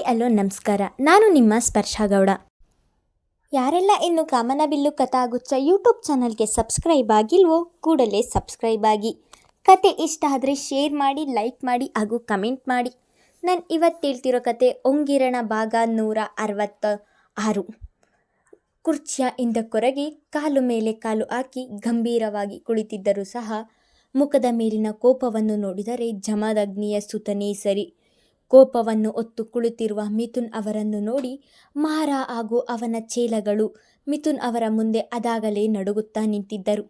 Hi hello ನಮಸ್ಕಾರ. ನಾನು ನಿಮ್ಮ ಸ್ಪರ್ಶಗೌಡ ಯಾರೆಲ್ಲ ಇನ್ನು ಕಾಮನಬಿಲ್ಲು ಕಥಾಗುಚ್ಚ ಯೂಟ್ಯೂಬ್ ಚಾನಲ್ಗೆ ಸಬ್ಸ್ಕ್ರೈಬ್ ಆಗಿಲ್ವೋ, ಕೂಡಲೇ ಸಬ್ಸ್ಕ್ರೈಬ್ ಆಗಿ. ಕತೆ ಇಷ್ಟ ಆದರೆ ಶೇರ್ ಮಾಡಿ, ಲೈಕ್ ಮಾಡಿ ಹಾಗೂ ಕಮೆಂಟ್ ಮಾಡಿ. ನಾನು ಇವತ್ತು ಹೇಳ್ತಿರೋ ಕತೆ ಒಂಗಿರಣ ಭಾಗ ನೂರ ಅರವತ್ತ ಆರು ಕುರ್ಚಿಯ ಕೊರಗಿ ಕಾಲು ಮೇಲೆ ಕಾಲು ಹಾಕಿ ಗಂಭೀರವಾಗಿ ಕುಳಿತಿದ್ದರೂ ಸಹ ಮುಖದ ಮೇಲಿನ ಕೋಪವನ್ನು ನೋಡಿದರೆ ಜಮದಗ್ನಿಯ ಸುತನೇ ಸರಿ. ಕೋಪವನ್ನು ಒತ್ತು ಕುಳಿತಿರುವ ಮಿಥುನ್ ಅವರನ್ನು ನೋಡಿ ಮಾರ ಹಾಗೂ ಅವನ ಚೇಲಗಳು ಮಿಥುನ್ ಅವರ ಮುಂದೆ ಅದಾಗಲೇ ನಡುಗುತ್ತಾ ನಿಂತಿದ್ದರು.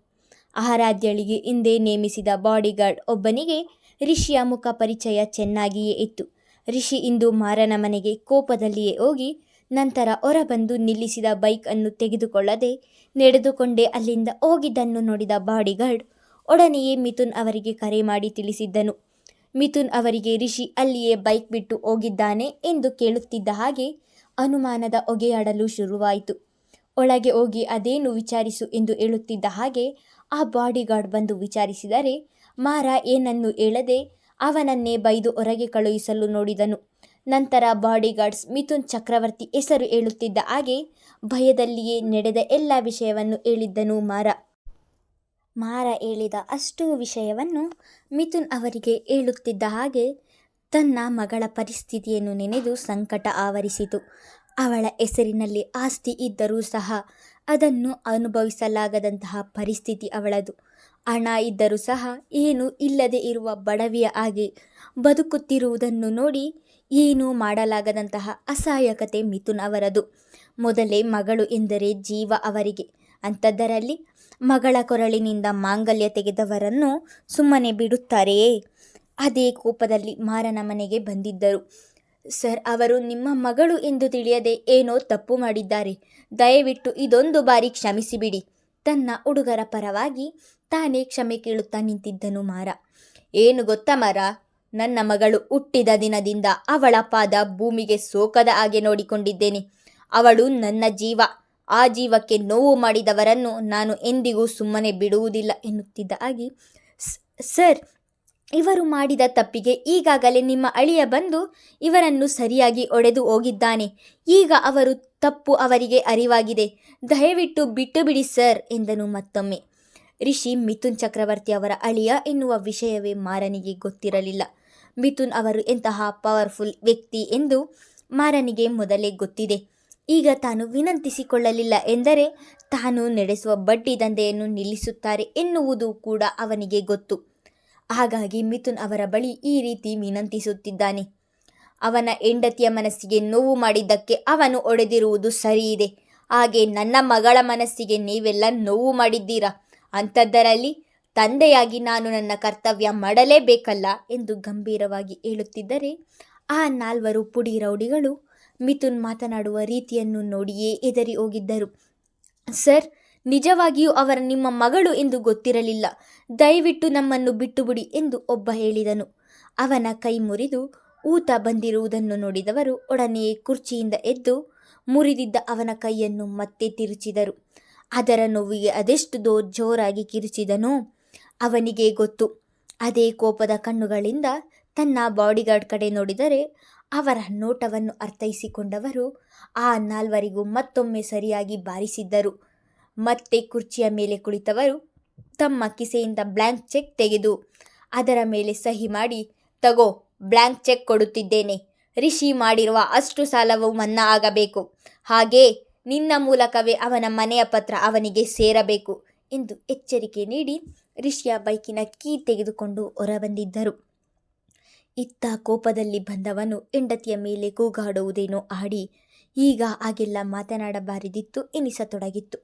ಆರಾಧ್ಯಳಿಗೆ ಹಿಂದೆ ನೇಮಿಸಿದ ಬಾಡಿಗಾರ್ಡ್ ಒಬ್ಬನಿಗೆ ರಿಷಿಯ ಮುಖ ಪರಿಚಯ ಚೆನ್ನಾಗಿಯೇ ಇತ್ತು. ರಿಷಿ ಇಂದು ಮಾರನ ಮನೆಗೆ ಕೋಪದಲ್ಲಿಯೇ ಹೋಗಿ, ನಂತರ ಹೊರಬಂದು ನಿಲ್ಲಿಸಿದ ಬೈಕ್ ಅನ್ನು ತೆಗೆದುಕೊಳ್ಳದೆ ನಡೆದುಕೊಂಡೇ ಅಲ್ಲಿಂದ ಹೋಗಿದ್ದನ್ನು ನೋಡಿದ ಬಾಡಿಗಾರ್ಡ್, ಒಡನೆಯೇ ಮಿಥುನ್ ಅವರಿಗೆ ಕರೆ ಮಾಡಿ ತಿಳಿಸಿದ್ದನು. ಮಿಥುನ್ ಅವರಿಗೆ ರಿಷಿ ಅಲ್ಲಿಯೇ ಬೈಕ್ ಬಿಟ್ಟು ಹೋಗಿದ್ದಾನೆ ಎಂದು ಕೇಳುತ್ತಿದ್ದ ಹಾಗೆ ಅನುಮಾನದ ಒಗೆಯಾಡಲು ಶುರುವಾಯಿತು. ಒಳಗೆ ಹೋಗಿ ಅದೇನು ವಿಚಾರಿಸು ಎಂದು ಹೇಳುತ್ತಿದ್ದ ಹಾಗೆ ಆ ಬಾಡಿಗಾರ್ಡ್ ಬಂದು ವಿಚಾರಿಸಿದರೆ, ಮಾರ, ಏನನ್ನು ಹೇಳದೆ ಅವನನ್ನೇ ಬೈದು ಹೊರಗೆ ಕಳುಹಿಸಲು ನೋಡಿದನು. ನಂತರ ಬಾಡಿಗಾರ್ಡ್ಸ್ ಮಿಥುನ್ ಚಕ್ರವರ್ತಿ ಹೆಸರು ಹೇಳುತ್ತಿದ್ದ ಹಾಗೆ ಭಯದಲ್ಲಿಯೇ ನಡೆದ ಎಲ್ಲ ವಿಷಯವನ್ನು ಹೇಳಿದ್ದನು ಮಾರ. ಮಾರ ಹೇಳಿದ ಅಷ್ಟು ವಿಷಯವನ್ನು ಮಿಥುನ್ ಅವರಿಗೆ ಹೇಳುತ್ತಿದ್ದ ಹಾಗೆ ತನ್ನ ಮಗಳ ಪರಿಸ್ಥಿತಿಯನ್ನು ನೆನೆದು ಸಂಕಟ ಆವರಿಸಿತು. ಅವಳ ಹೆಸರಿನಲ್ಲಿ ಆಸ್ತಿ ಇದ್ದರೂ ಸಹ ಅದನ್ನು ಅನುಭವಿಸಲಾಗದಂತಹ ಪರಿಸ್ಥಿತಿ ಅವಳದು. ಹಣ ಇದ್ದರೂ ಸಹ ಏನು ಇಲ್ಲದೆ ಇರುವ ಬಡವಿಯ ಹಾಗೆ ಬದುಕುತ್ತಿರುವುದನ್ನು ನೋಡಿ ಏನೂ ಮಾಡಲಾಗದಂತಹ ಅಸಹಾಯಕತೆ ಮಿಥುನ್ ಅವರದು. ಮೊದಲೇ ಮಗಳು ಎಂದರೆ ಜೀವ ಅವರಿಗೆ. ಅಂಥದ್ದರಲ್ಲಿ ಮಗಳ ಕೊರಳಿನಿಂದ ಮಾಂಗಲ್ಯ ತೆಗೆದವರನ್ನು ಸುಮ್ಮನೆ ಬಿಡುತ್ತಾರೆಯೇ ಅದೇ ಕೋಪದಲ್ಲಿ ಮಾರನ ಮನೆಗೆ ಬಂದಿದ್ದರು. ಸರ್, ಅವರು ನಿಮ್ಮ ಮಗಳು ಎಂದು ತಿಳಿಯದೆ ಏನೋ ತಪ್ಪು ಮಾಡಿದ್ದಾರೆ. ದಯವಿಟ್ಟು ಇದೊಂದು ಬಾರಿ ಕ್ಷಮಿಸಿಬಿಡಿ. ತನ್ನ ಹುಡುಗರ ಪರವಾಗಿ ತಾನೇ ಕ್ಷಮೆ ಕೇಳುತ್ತಾ ನಿಂತಿದ್ದನು ಮಾರ. ಏನು ಗೊತ್ತ ಮಾರ? ನನ್ನ ಮಗಳು ಹುಟ್ಟಿದ ದಿನದಿಂದ ಅವಳ ಪಾದ ಭೂಮಿಗೆ ಸೋಕದ ಹಾಗೆ ನೋಡಿಕೊಂಡಿದ್ದೇನೆ. ಅವಳು ನನ್ನ ಜೀವ. ಆ ಜೀವಕ್ಕೆ ನೋವು ಮಾಡಿದವರನ್ನು ನಾನು ಎಂದಿಗೂ ಸುಮ್ಮನೆ ಬಿಡುವುದಿಲ್ಲ ಎನ್ನುತ್ತಿದ್ದ ಆಗಿ ಸರ್, ಇವರು ಮಾಡಿದ ತಪ್ಪಿಗೆ ಈಗಾಗಲೇ ನಿಮ್ಮ ಅಳಿಯ ಬಂದು ಇವರನ್ನು ಸರಿಯಾಗಿ ಒಡೆದು ಹೋಗಿದ್ದಾನೆ. ಈಗ ಅವರು ತಪ್ಪು ಅವರಿಗೆ ಅರಿವಾಗಿದೆ. ದಯವಿಟ್ಟು ಬಿಟ್ಟು ಬಿಡಿ, ಸರ್, ಎಂದನು ಮತ್ತೊಮ್ಮೆ. ರಿಷಿ ಮಿಥುನ್ ಚಕ್ರವರ್ತಿ ಅವರ ಅಳಿಯ ಎನ್ನುವ ವಿಷಯವೇ ಮಾರನಿಗೆ ಗೊತ್ತಿರಲಿಲ್ಲ. ಮಿಥುನ್ ಅವರು ಎಂತಹ ಪವರ್ಫುಲ್ ವ್ಯಕ್ತಿ ಎಂದು ಮಾರನಿಗೆ ಮೊದಲೇ ಗೊತ್ತಿದೆ. ಈಗ ತಾನು ವಿನಂತಿಸಿಕೊಳ್ಳಲಿಲ್ಲ ಎಂದರೆ ತಾನು ನಡೆಸುವ ಬಡ್ಡಿ ದಂಧೆಯನ್ನು ನಿಲ್ಲಿಸುತ್ತಾರೆ ಎನ್ನುವುದು ಕೂಡ ಅವನಿಗೆ ಗೊತ್ತು. ಹಾಗಾಗಿ ಮಿಥುನ್ ಅವರ ಬಳಿ ಈ ರೀತಿ ವಿನಂತಿಸುತ್ತಿದ್ದಾನೆ. ಅವನ ಹೆಂಡತಿಯ ಮನಸ್ಸಿಗೆ ನೋವು ಮಾಡಿದ್ದಕ್ಕೆ ಅವನು ಒಡೆದಿರುವುದು ಸರಿಯಿದೆ. ಹಾಗೆ ನನ್ನ ಮಗಳ ಮನಸ್ಸಿಗೆ ನೀವೆಲ್ಲ ನೋವು ಮಾಡಿದ್ದೀರಾ? ಅಂಥದ್ದರಲ್ಲಿ ತಂದೆಯಾಗಿ ನಾನು ನನ್ನ ಕರ್ತವ್ಯ ಮಾಡಲೇಬೇಕಲ್ಲ ಎಂದು ಗಂಭೀರವಾಗಿ ಹೇಳುತ್ತಿದ್ದರೆ ಆ ನಾಲ್ವರು ಪುಡಿ ರೌಡಿಗಳು ಮಿಥುನ್ ಮಾತನಾಡುವ ರೀತಿಯನ್ನು ನೋಡಿಯೇ ಎದರಿ ಹೋಗಿದ್ದರು. ಸರ್, ನಿಜವಾಗಿಯೂ ಅವರ ನಿಮ್ಮ ಮಗಳು ಎಂದು ಗೊತ್ತಿರಲಿಲ್ಲ. ದಯವಿಟ್ಟು ನಮ್ಮನ್ನು ಬಿಟ್ಟುಬಿಡಿ ಎಂದು ಒಬ್ಬ ಹೇಳಿದನು. ಅವನ ಕೈ ಮುರಿದು ಊತ ಬಂದಿರುವುದನ್ನು ನೋಡಿದವರು ಒಡನೆಯೇ ಕುರ್ಚಿಯಿಂದ ಎದ್ದು ಮುರಿದಿದ್ದ ಅವನ ಕೈಯನ್ನು ಮತ್ತೆ ತಿರುಚಿದರು. ಅದರ ನೋವಿಗೆ ಅದೆಷ್ಟು ದೋ ಜೋರಾಗಿ ಕಿರುಚಿದನೋ ಅವನಿಗೆ ಗೊತ್ತು. ಅದೇ ಕೋಪದ ಕಣ್ಣುಗಳಿಂದ ತನ್ನ ಬಾಡಿಗಾರ್ಡ್ ಕಡೆ ನೋಡಿದರೆ ಅವರ ನೋಟವನ್ನು ಅರ್ಥೈಸಿಕೊಂಡವರು ಆ ನಾಲ್ವರಿಗೂ ಮತ್ತೊಮ್ಮೆ ಸರಿಯಾಗಿ ಬಾರಿಸಿದ್ದರು. ಮತ್ತೆ ಕುರ್ಚಿಯ ಮೇಲೆ ಕುಳಿತವರು ತಮ್ಮ ಕಿಸೆಯಿಂದ ಬ್ಲ್ಯಾಂಕ್ ಚೆಕ್ ತೆಗೆದು ಅದರ ಮೇಲೆ ಸಹಿ ಮಾಡಿ, ತಗೋ ಬ್ಲ್ಯಾಂಕ್ ಚೆಕ್ ಕೊಡುತ್ತಿದ್ದೇನೆ. ರಿಷಿ ಮಾಡಿರುವ ಅಷ್ಟು ಸಾಲವು ಮನ್ನಾ ಆಗಬೇಕು. ಹಾಗೇ ನಿನ್ನ ಮೂಲಕವೇ ಅವನ ಮನೆಯ ಪತ್ರ ಅವನಿಗೆ ಸೇರಬೇಕು ಎಂದು ಎಚ್ಚರಿಕೆ ನೀಡಿ ರಿಷಿಯ ಬೈಕಿನ ಕೀ ತೆಗೆದುಕೊಂಡು ಹೊರಬಂದಿದ್ದರು. ಇತ್ತ ಕೋಪದಲ್ಲಿ ಬಂದವನು ಹೆಂಡತಿಯ ಮೇಲೆ ಕೂಗಾಡುವುದೇನೋ ಆಡಿ, ಈಗ ಹಾಗೆಲ್ಲ ಮಾತನಾಡಬಾರದಿತ್ತು ಎನಿಸತೊಡಗಿತ್ತು.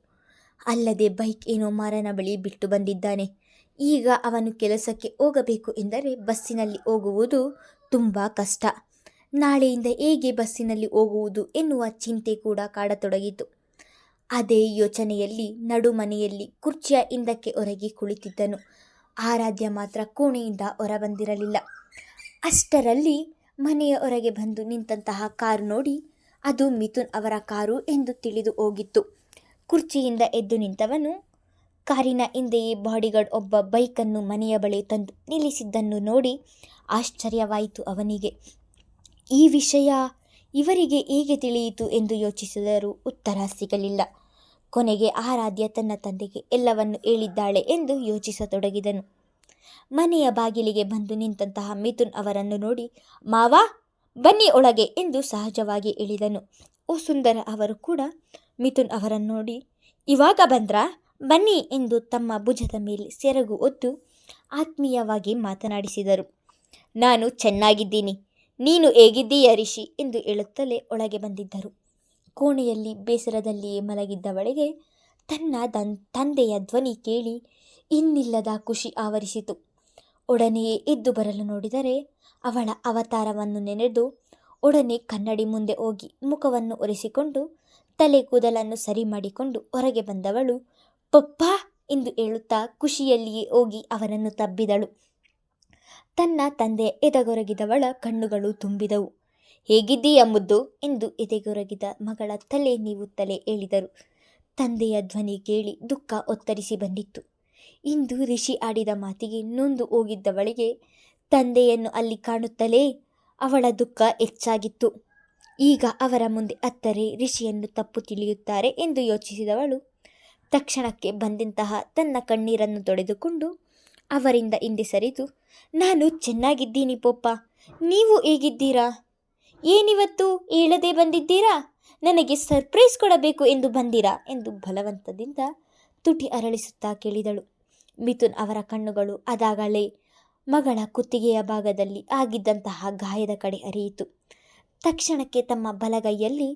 ಅಲ್ಲದೆ ಬೈಕ್ ಏನೋ ಮಾರನ ಬಳಿ ಬಿಟ್ಟು ಬಂದಿದ್ದಾನೆ. ಈಗ ಅವನು ಕೆಲಸಕ್ಕೆ ಹೋಗಬೇಕು ಎಂದರೆ ಬಸ್ಸಿನಲ್ಲಿ ಹೋಗುವುದು ತುಂಬ ಕಷ್ಟ. ನಾಳೆಯಿಂದ ಹೇಗೆ ಬಸ್ಸಿನಲ್ಲಿ ಹೋಗುವುದು ಎನ್ನುವ ಚಿಂತೆ ಕೂಡ ಕಾಡತೊಡಗಿತು. ಅದೇ ಯೋಚನೆಯಲ್ಲಿ ನಡುಮನೆಯಲ್ಲಿ ಕುರ್ಚಿಯ ಹಿಂದಕ್ಕೆ ಹೊರಗೆ ಕುಳಿತಿದ್ದನು. ಆರಾಧ್ಯ ಮಾತ್ರ ಕೋಣೆಯಿಂದ ಹೊರಬಂದಿರಲಿಲ್ಲ. ಅಷ್ಟರಲ್ಲಿ ಮನೆಯ ಹೊರಗೆ ಬಂದು ನಿಂತಹ ಕಾರು ನೋಡಿ, ಅದು ಮಿಥುನ್ ಅವರ ಕಾರು ಎಂದು ತಿಳಿದು ಹೋಗಿತ್ತು. ಕುರ್ಚಿಯಿಂದ ಎದ್ದು ನಿಂತವನು, ಕಾರಿನ ಹಿಂದೆಯೇ ಬಾಡಿಗಾರ್ಡ್ ಒಬ್ಬ ಬೈಕನ್ನು ಮನೆಯ ಬಳಿ ತಂದು ನಿಲ್ಲಿಸಿದ್ದನ್ನು ನೋಡಿ ಆಶ್ಚರ್ಯವಾಯಿತು ಅವನಿಗೆ. ಈ ವಿಷಯ ಇವರಿಗೆ ಹೇಗೆ ತಿಳಿಯಿತು ಎಂದು ಯೋಚಿಸಿದರೂ ಉತ್ತರ ಸಿಗಲಿಲ್ಲ. ಕೊನೆಗೆ ಆರಾಧ್ಯ ತನ್ನ ತಂದೆಗೆ ಎಲ್ಲವನ್ನು ಹೇಳಿದ್ದಾಳೆ ಎಂದು ಯೋಚಿಸತೊಡಗಿದನು. ಮನೆಯ ಬಾಗಿಲಿಗೆ ಬಂದು ನಿಂತಹ ಮಿಥುನ್ ಅವರನ್ನು ನೋಡಿ, ಮಾವಾ, ಬನ್ನಿ ಒಳಗೆ ಎಂದು ಸಹಜವಾಗಿ ಇಳಿದನು ಓ ಸುಂದರ ಅವರು ಕೂಡ ಮಿಥುನ್ ಅವರನ್ನು ನೋಡಿ, ಇವಾಗ ಬಂದ್ರಾ? ಬನ್ನಿ ಎಂದು ತಮ್ಮ ಭುಜದ ಮೇಲೆ ಸೆರಗು ಒತ್ತು ಆತ್ಮೀಯವಾಗಿ ಮಾತನಾಡಿಸಿದರು. ನಾನು ಚೆನ್ನಾಗಿದ್ದೀನಿ. ನೀನು ಹೇಗಿದ್ದೀಯ ರಿಷಿ? ಎಂದು ಹೇಳುತ್ತಲೇ ಒಳಗೆ ಬಂದಿದ್ದರು. ಕೋಣೆಯಲ್ಲಿ, ಬೇಸರದಲ್ಲಿಯೇ ಮಲಗಿದ್ದವಳಿಗೆ ತನ್ನ ದನ್, ತಂದೆಯ ಧ್ವನಿ ಕೇಳಿ ಇನ್ನಿಲ್ಲದ ಖುಷಿ ಆವರಿಸಿತು. ಒಡನೆಯೇ ಎದ್ದು ಬರಲು ನೋಡಿದರೆ ಅವಳ ಅವತಾರವನ್ನು ನೆನೆದು ಒಡನೆ ಕನ್ನಡಿ ಮುಂದೆ ಹೋಗಿ ಮುಖವನ್ನು ಒರೆಸಿಕೊಂಡು ತಲೆ ಕೂದಲನ್ನು ಸರಿ ಮಾಡಿಕೊಂಡು ಹೊರಗೆ ಬಂದವಳು, ಪಪ್ಪಾ ಎಂದು ಹೇಳುತ್ತಾ ಖುಷಿಯಲ್ಲಿಯೇ ಹೋಗಿ ಅವರನ್ನು ತಬ್ಬಿದಳು. ತನ್ನ ತಂದೆ ಎದೆಗೊರಗಿದವಳ ಕಣ್ಣುಗಳು ತುಂಬಿದವು. ಹೇಗಿದ್ದೀಯ ಮುದ್ದು? ಎಂದು ಎದೆಗೊರಗಿದ ಮಗಳ ತಲೆ ನೀವುತ್ತಲೇ ಹೇಳಿದರು. ತಂದೆಯ ಧ್ವನಿ ಕೇಳಿ ದುಃಖ ಒತ್ತರಿಸಿ ಬಂದಿತ್ತು. ಇಂದು ರಿಷಿ ಆಡಿದ ಮಾತಿಗೆ ನೊಂದು ಹೋಗಿದ್ದವಳಿಗೆ ತಂದೆಯನ್ನು ಅಲ್ಲಿ ಕಾಣುತ್ತಲೇ ಅವಳ ದುಃಖ ಹೆಚ್ಚಾಗಿತ್ತು. ಈಗ ಅವರ ಮುಂದೆ ಅತ್ತರೆ ರಿಷಿಯನ್ನು ತಪ್ಪು ತಿಳಿಯುತ್ತಾರೆ ಎಂದು ಯೋಚಿಸಿದವಳು. ತಕ್ಷಣಕ್ಕೆ ಬಂದಂತಹ ತನ್ನ ಕಣ್ಣೀರನ್ನು ತೊಡೆದುಕೊಂಡು ಅವರಿಂದ ಹಿಂದೆ ಸರಿದು, ನಾನು ಚೆನ್ನಾಗಿದ್ದೀನಿ ಪೊಪ್ಪ. ನೀವು ಹೇಗಿದ್ದೀರಾ? ಏನಿವತ್ತು ಹೇಳದೆ ಬಂದಿದ್ದೀರಾ? ನನಗೆ ಸರ್ಪ್ರೈಸ್ ಕೊಡಬೇಕು ಎಂದು ಬಂದಿರಾ ಎಂದು ಬಲವಂತದಿಂದ ತುಟಿ ಅರಳಿಸುತ್ತಾ ಕೇಳಿದಳು. ಮಿಥುನ್ ಅವರ ಕಣ್ಣುಗಳು ಅದಾಗಲೇ ಮಗಳ ಕುತ್ತಿಗೆಯ ಭಾಗದಲ್ಲಿ ಆಗಿದ್ದಂತಹ ಗಾಯದ ಕಡೆ ಅರಿಯಿತು ತಕ್ಷಣಕ್ಕೆ ತಮ್ಮ ಬಲಗೈಯಲ್ಲಿ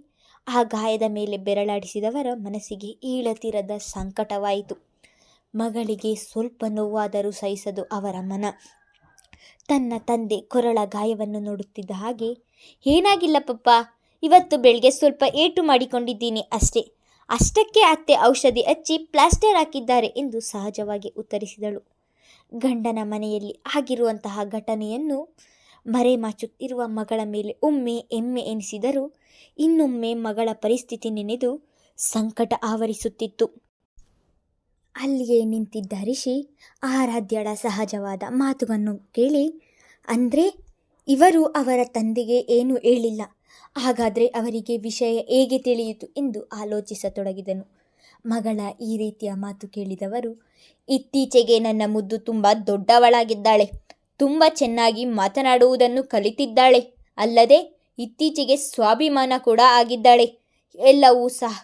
ಆ ಗಾಯದ ಮೇಲೆ ಬೆರಳಾಡಿಸಿದವರ ಮನಸ್ಸಿಗೆ ಈಳತಿರದ ಸಂಕಟವಾಯಿತು. ಮಗಳಿಗೆ ಸ್ವಲ್ಪ ನೋವಾದರೂ ಸಹಿಸದು ಅವರ ಮನ. ತನ್ನ ತಂದೆ ಕೊರಳ ಗಾಯವನ್ನು ನೋಡುತ್ತಿದ್ದ ಹಾಗೆ ಏನಾಗಿಲ್ಲ ಪಪ್ಪ ಇವತ್ತು ಬೆಳಗ್ಗೆ ಸ್ವಲ್ಪ ಏಟು ಮಾಡಿಕೊಂಡಿದ್ದೀನಿ ಅಷ್ಟೇ. ಅಷ್ಟಕ್ಕೆ ಅತ್ತೆ ಔಷಧಿ ಹಚ್ಚಿ ಪ್ಲಾಸ್ಟರ್ ಹಾಕಿದ್ದಾರೆ ಎಂದು ಸಹಜವಾಗಿ ಉತ್ತರಿಸಿದಳು. ಗಂಡನ ಮನೆಯಲ್ಲಿ ಆಗಿರುವಂತಹ ಘಟನೆಯನ್ನು ಮರೆಮಾಚುತ್ತಿರುವ ಮಗಳ ಮೇಲೆ ಒಮ್ಮೆ ಎಮ್ಮೆ ಎನಿಸಿದರೂ ಇನ್ನೊಮ್ಮೆ ಮಗಳ ಪರಿಸ್ಥಿತಿ ನೆನೆದು ಸಂಕಟ ಆವರಿಸುತ್ತಿತ್ತು. ಅಲ್ಲಿಯೇ ನಿಂತಿದ್ದ ರಿಷಿ ಆರಾಧ್ಯಳ ಸಹಜವಾದ ಮಾತುವನ್ನು ಕೇಳಿ, ಅಂದರೆ ಇವರು ಅವರ ತಂದೆಗೆ ಏನೂ ಹೇಳಿಲ್ಲ? ಹಾಗಾದರೆ ಅವರಿಗೆ ವಿಷಯ ಹೇಗೆ ತಿಳಿಯಿತು ಎಂದು ಆಲೋಚಿಸತೊಡಗಿದನು. ಮಗಳ ಈ ರೀತಿಯ ಮಾತು ಕೇಳಿದವರು, ಇತ್ತೀಚೆಗೆ ನನ್ನ ಮುದ್ದು ತುಂಬ ದೊಡ್ಡವಳಾಗಿದ್ದಾಳೆ, ತುಂಬ ಚೆನ್ನಾಗಿ ಮಾತನಾಡುವುದನ್ನು ಕಲಿತಿದ್ದಾಳೆ, ಅಲ್ಲದೆ ಇತ್ತೀಚೆಗೆ ಸ್ವಾಭಿಮಾನ ಕೂಡ ಆಗಿದ್ದಾಳೆ, ಎಲ್ಲವೂ ಸಹ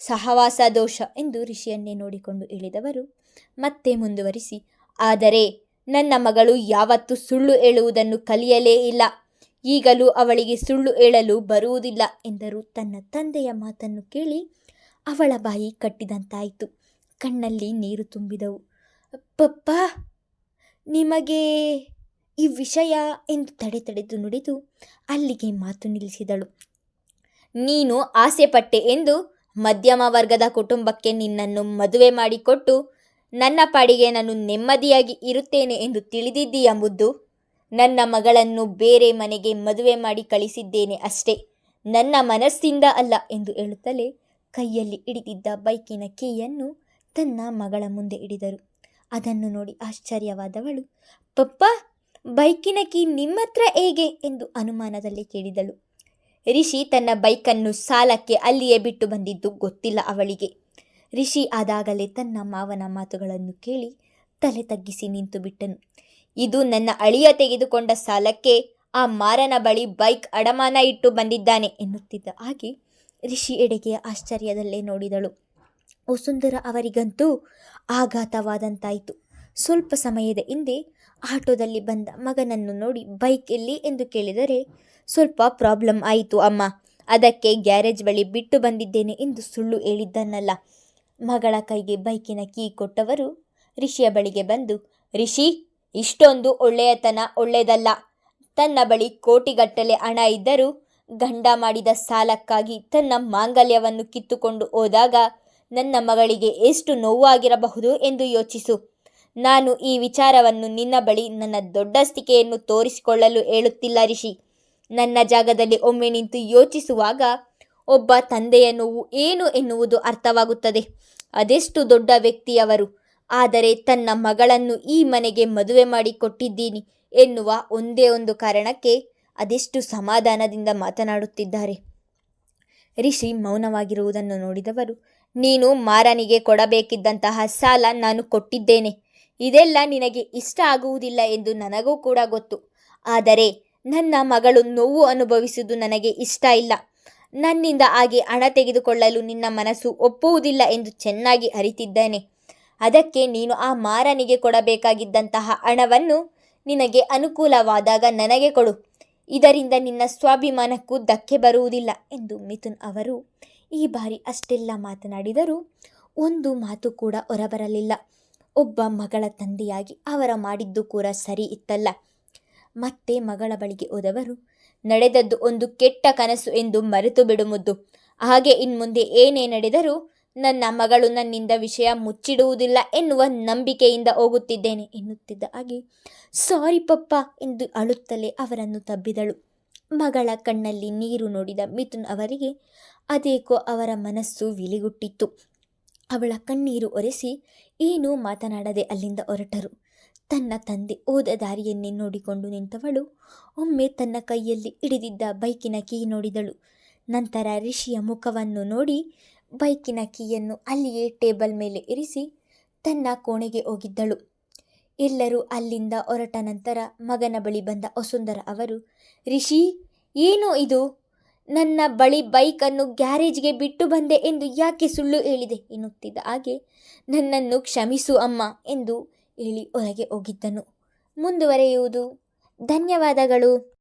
ಸಹವಾಸ ದೋಷ ಎಂದು ಋಷಿಯನ್ನೇ ನೋಡಿಕೊಂಡು ಹೇಳಿದವರು ಮತ್ತೆ ಮುಂದುವರಿಸಿ, ಆದರೆ ನನ್ನ ಮಗಳು ಯಾವತ್ತೂ ಸುಳ್ಳು ಹೇಳುವುದನ್ನು ಕಲಿಯಲೇ ಇಲ್ಲ. ಈಗಲೂ ಅವಳಿಗೆ ಸುಳ್ಳು ಹೇಳಲು ಬರುವುದಿಲ್ಲ ಎಂದರು. ತನ್ನ ತಂದೆಯ ಮಾತನ್ನು ಕೇಳಿ ಅವಳ ಬಾಯಿ ಕಟ್ಟಿದಂತಾಯಿತು. ಕಣ್ಣಲ್ಲಿ ನೀರು ತುಂಬಿದವು. ಪಪ್ಪ, ನಿಮಗೆ ಈ ವಿಷಯ ಎಂದು ತಡೆ ತಡೆದು ನುಡಿದು ಅಲ್ಲಿಗೆ ಮಾತು ನಿಲ್ಲಿಸಿದಳು. ನೀನು ಆಸೆಪಟ್ಟೆ ಎಂದು ಮಧ್ಯಮ ವರ್ಗದ ಕುಟುಂಬಕ್ಕೆ ನಿನ್ನನ್ನು ಮದುವೆ ಮಾಡಿಕೊಟ್ಟು ನನ್ನ ಪಾಡಿಗೆ ನಾನು ನೆಮ್ಮದಿಯಾಗಿ ಇರುತ್ತೇನೆ ಎಂದು ತಿಳಿದಿದ್ದೀಯ ಮುದ್ದು? ನನ್ನ ಮಗಳನ್ನು ಬೇರೆ ಮನೆಗೆ ಮದುವೆ ಮಾಡಿ ಕಳಿಸಿದ್ದೇನೆ ಅಷ್ಟೇ. ನನ್ನ ಮನಸ್ಸಿಂದ ಅಲ್ಲ ಎಂದು ಹೇಳುತ್ತಲೇ ಕೈಯಲ್ಲಿ ಹಿಡಿದಿದ್ದ ಬೈಕಿನ ಕೀಯನ್ನು ತನ್ನ ಮಗಳ ಮುಂದೆ ಹಿಡಿದರು. ಅದನ್ನು ನೋಡಿ ಆಶ್ಚರ್ಯವಾದವಳು. ಪಪ್ಪ, ಬೈಕಿನ ಕೀ ನಿಮ್ಮ ಹತ್ರ ಹೇಗೆ ಎಂದು ಅನುಮಾನದಲ್ಲಿ ಕೇಳಿದಳು. ರಿಷಿ ತನ್ನ ಬೈಕನ್ನು ಸಾಲಕ್ಕೆ ಅಲ್ಲಿಯೇ ಬಿಟ್ಟು ಬಂದಿದ್ದು ಗೊತ್ತಿಲ್ಲ ಅವಳಿಗೆ. ರಿಷಿ ಆದಾಗಲೇ ತನ್ನ ಮಾವನ ಮಾತುಗಳನ್ನು ಕೇಳಿ ತಲೆ ತಗ್ಗಿಸಿ ನಿಂತು ಬಿಟ್ಟನು. ಇದು ನನ್ನ ಅಳಿಯ ತೆಗೆದುಕೊಂಡ ಸಾಲಕ್ಕೆ ಆ ಮಾರನ ಬಳಿ ಬೈಕ್ ಅಡಮಾನ ಇಟ್ಟು ಬಂದಿದ್ದಾನೆ ಎನ್ನುತ್ತಿದ್ದ ಹಾಗೆ ರಿಷಿ ಎಡೆಗೆ ಆಶ್ಚರ್ಯದಲ್ಲೇ ನೋಡಿದಳು. ವಸುಂಧರ ಅವರಿಗಂತೂ ಆಘಾತವಾದಂತಾಯಿತು. ಸ್ವಲ್ಪ ಸಮಯದ ಹಿಂದೆ ಆಟೋದಲ್ಲಿ ಬಂದ ಮಗನನ್ನು ನೋಡಿ ಬೈಕ್ ಎಲ್ಲಿ ಎಂದು ಕೇಳಿದರೆ, ಸ್ವಲ್ಪ ಪ್ರಾಬ್ಲಮ್ ಆಯಿತು ಅಮ್ಮ, ಅದಕ್ಕೆ ಗ್ಯಾರೇಜ್ ಬಳಿ ಬಿಟ್ಟು ಬಂದಿದ್ದೇನೆ ಎಂದು ಸುಳ್ಳು ಹೇಳಿದ್ದನ್ನಲ್ಲ ಮಗಳ ಕೈಗೆ ಬೈಕಿನ ಕೀ ಕೊಟ್ಟವರು ರಿಷಿಯ ಬಳಿಗೆ ಬಂದು, ಋಷಿ, ಇಷ್ಟೊಂದು ಒಳ್ಳೆಯತನ ಒಳ್ಳೆಯದಲ್ಲ. ತನ್ನ ಬಳಿ ಕೋಟಿಗಟ್ಟಲೆ ಹಣ ಇದ್ದರೂ ಗಂಡ ಮಾಡಿದ ಸಾಲಕ್ಕಾಗಿ ತನ್ನ ಮಾಂಗಲ್ಯವನ್ನು ಕಿತ್ತುಕೊಂಡು ಹೋದಾಗ ನನ್ನ ಮಗಳಿಗೆ ಎಷ್ಟು ನೋವಾಗಿರಬಹುದು ಎಂದು ಯೋಚಿಸು. ನಾನು ಈ ವಿಚಾರವನ್ನು ನಿನ್ನ ಬಳಿ ನನ್ನ ದೊಡ್ಡಸ್ತಿಕೆಯನ್ನು ತೋರಿಸಿಕೊಳ್ಳಲು ಹೇಳುತ್ತಿಲ್ಲ ರಿಷಿ ನನ್ನ ಜಾಗದಲ್ಲಿ ಒಮ್ಮೆ ನಿಂತು ಯೋಚಿಸುವಾಗ ಒಬ್ಬ ತಂದೆಯ ನೋವು ಏನು ಎನ್ನುವುದು ಅರ್ಥವಾಗುತ್ತದೆ. ಅದೆಷ್ಟು ದೊಡ್ಡ ವ್ಯಕ್ತಿಯವರು. ಆದರೆ ತನ್ನ ಮಗಳನ್ನು ಈ ಮನೆಗೆ ಮದುವೆ ಮಾಡಿ ಕೊಟ್ಟಿದ್ದೀನಿ ಎನ್ನುವ ಒಂದೇ ಒಂದು ಕಾರಣಕ್ಕೆ ಅದೆಷ್ಟು ಸಮಾಧಾನದಿಂದ ಮಾತನಾಡುತ್ತಿದ್ದಾರೆ. ರಿಷಿ ಮೌನವಾಗಿರುವುದನ್ನು ನೋಡಿದವರು, ನೀನು ಮಾರನಿಗೆ ಕೊಡಬೇಕಿದ್ದಂತಹ ಸಾಲ ನಾನು ಕೊಟ್ಟಿದ್ದೇನೆ. ಇದೆಲ್ಲ ನಿನಗೆ ಇಷ್ಟ ಆಗುವುದಿಲ್ಲ ಎಂದು ನನಗೂ ಕೂಡ ಗೊತ್ತು. ಆದರೆ ನನ್ನ ಮಗಳು ನೋವು ಅನುಭವಿಸುವುದು ನನಗೆ ಇಷ್ಟ ಇಲ್ಲ. ನನ್ನಿಂದ ಹಾಗೆ ಹಣ ತೆಗೆದುಕೊಳ್ಳಲು ನಿನ್ನ ಮನಸ್ಸು ಒಪ್ಪುವುದಿಲ್ಲ ಎಂದು ಚೆನ್ನಾಗಿ ಅರಿತಿದ್ದೇನೆ. ಅದಕ್ಕೆ ನೀನು ಆ ಮಾರನಿಗೆ ಕೊಡಬೇಕಾಗಿದ್ದಂತಹ ಹಣವನ್ನು ನಿನಗೆ ಅನುಕೂಲವಾದಾಗ ನನಗೆ ಕೊಡು. ಇದರಿಂದ ನಿನ್ನ ಸ್ವಾಭಿಮಾನಕ್ಕೂ ಧಕ್ಕೆ ಬರುವುದಿಲ್ಲ ಎಂದು ಮಿಥುನ್ ಅವರು ಈ ಬಾರಿ ಅಷ್ಟೆಲ್ಲ ಮಾತನಾಡಿದರೂ ಒಂದು ಮಾತು ಕೂಡ ಹೊರಬರಲಿಲ್ಲ. ಒಬ್ಬ ಮಗಳ ತಂದೆಯಾಗಿ ಅವರ ಮಾಡಿದ್ದು ಕೂಡ ಸರಿ ಇತ್ತಲ್ಲ. ಮತ್ತೆ ಮಗಳ ಬಳಿಗೆ ಹೋದವರು, ನಡೆದದ್ದು ಒಂದು ಕೆಟ್ಟ ಕನಸು ಎಂದು ಮರೆತು ಬಿಡು ಮುದ್ದು ಹಾಗೆ ಇನ್ಮುಂದೆ ಏನೇ ನಡೆದರೂ ನನ್ನ ಮಗಳು ನನ್ನಿಂದ ವಿಷಯ ಮುಚ್ಚಿಡುವುದಿಲ್ಲ ಎನ್ನುವ ನಂಬಿಕೆಯಿಂದ ಹೋಗುತ್ತಿದ್ದೇನೆ ಎನ್ನುತ್ತಿದ್ದ ಹಾಗೆ, ಸಾರಿ ಪಪ್ಪ ಎಂದು ಅಳುತ್ತಲೇ ಅವರನ್ನು ತಬ್ಬಿದಳು. ಮಗಳ ಕಣ್ಣಲ್ಲಿ ನೀರು ನೋಡಿದ ಮಿಥುನ್ ಅವರಿಗೆ ಅದೇಕೋ ಅವರ ಮನಸ್ಸು ವಿಲಿಗುಟ್ಟಿತ್ತು. ಅವಳ ಕಣ್ಣೀರು ಒರೆಸಿ ಏನೂ ಮಾತನಾಡದೆ ಅಲ್ಲಿಂದ ಹೊರಟರು. ತನ್ನ ತಂದೆ ಹೋದ ದಾರಿಯನ್ನೇ ನೋಡಿಕೊಂಡು ನಿಂತವಳು. ಒಮ್ಮೆ ತನ್ನ ಕೈಯಲ್ಲಿ ಹಿಡಿದಿದ್ದ ಬೈಕಿನ ಕೀ ನೋಡಿದಳು. ನಂತರ ರಿಷಿಯ ಮುಖವನ್ನು ನೋಡಿ ಬೈಕಿನ ಕೀಯನ್ನು ಅಲ್ಲಿಯೇ ಟೇಬಲ್ ಮೇಲೆ ಇರಿಸಿ ತನ್ನ ಕೋಣೆಗೆ ಹೋಗಿದ್ದಳು. ಎಲ್ಲರೂ ಅಲ್ಲಿಂದ ಹೊರಟ ನಂತರ ಮಗನ ಬಳಿ ಬಂದ ವಸುಂಧರ ಅವರು, ರಿಷಿ, ಏನು ಇದು? ನನ್ನ ಬಳಿ ಬೈಕನ್ನು ಗ್ಯಾರೇಜ್ಗೆ ಬಿಟ್ಟು ಬಂದೆ ಎಂದು ಯಾಕೆ ಸುಳ್ಳು ಹೇಳಿದೆ? ಎನ್ನುತ್ತಿದ್ದ ಹಾಗೆ, ನನ್ನನ್ನು ಕ್ಷಮಿಸು ಅಮ್ಮ ಎಂದು ಹೇಳಿ ಹೊರಗೆ ಹೋಗಿದ್ದನು. ಮುಂದುವರೆಯುವುದು. ಧನ್ಯವಾದಗಳು.